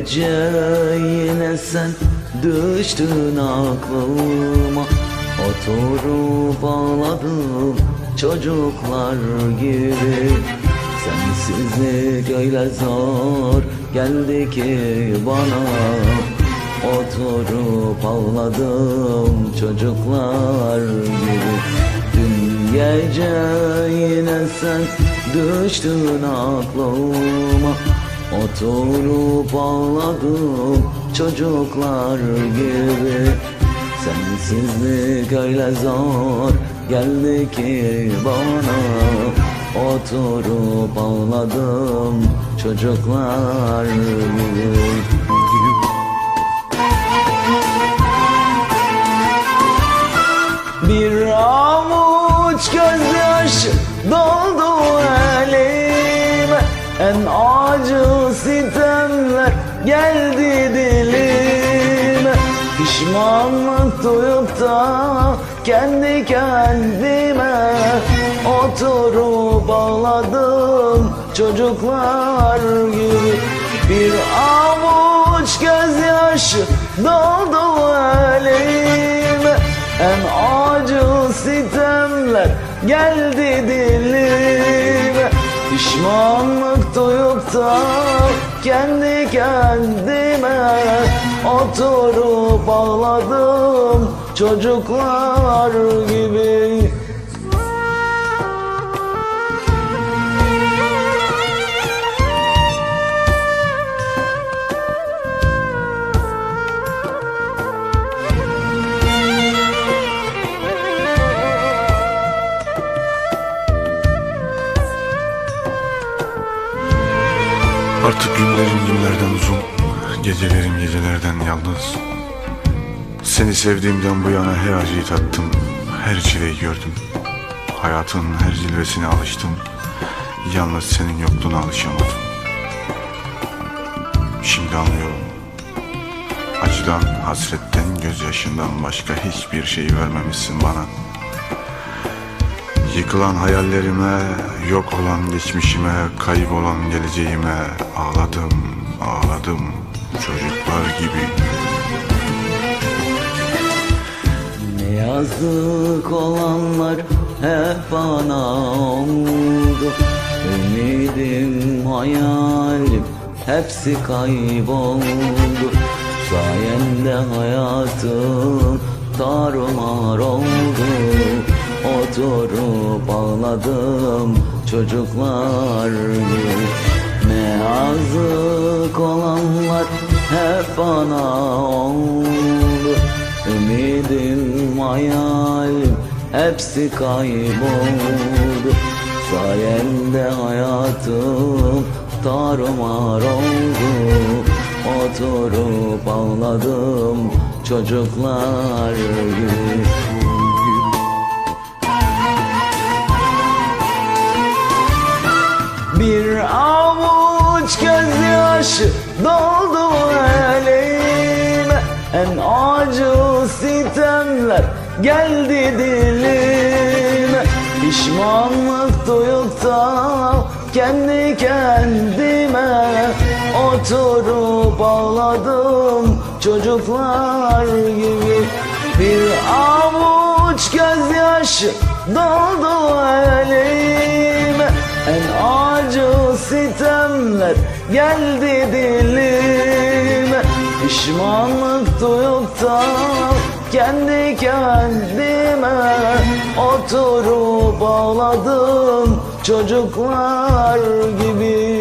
gece yine sen düştün aklıma. Oturup ağladım çocuklar gibi. Sensizlik öyle zor geldi ki bana. Oturup ağladım çocuklar gibi. Dün gece yine sen düştün aklıma Oturup ağladım çocuklar gibi. Sensizlik öyle zor geldi ki bana. Oturup ağladım çocuklar gibi En acı sitemler geldi dilime Pişmanlık duyup da kendi kendime Oturup ağladım? Çocuklar gibi Bir avuç gözyaşı doldu elime en acı sitemler geldi dilime Pişmanlık da kendi kendime Oturup ağladım. Çocuklar gibi Artık günlerim günlerden uzun Gecelerim gecelerden yalnız. Seni sevdiğimden bu yana her acıyı tattım Her çileyi gördüm. Hayatın her zilvesine alıştım Yalnız senin yokluğuna alışamadım. Şimdi anlıyorum Acıdan, hasretten, gözyaşından başka hiçbir şey vermemişsin bana Yıkılan hayallerime, yok olan geçmişime, kaybolan geleceğime ağladım, ağladım. Çocuklar gibi. Ne yazık olanlar hep bana oldu. Ümidim, hayalim hepsi kayboldu. Sayende hayatım tarumar oldu Oturup ağladım çocuklar. Ne yazık olanlar hep bana oldu Ümidim, hayalim hepsi kayboldu Sayende hayatım tarumar oldu. Oturup ağladım çocuklar. gibi En acı sitemler geldi dilime. Pişmanlık duyup da kendi kendime Oturup ağladım. Çocuklar gibi Bir avuç gözyaşı doldu elime. En acı sitemler geldi dilime Pişmanlık duyup da kendi kendime Oturup ağladım. Çocuklar gibi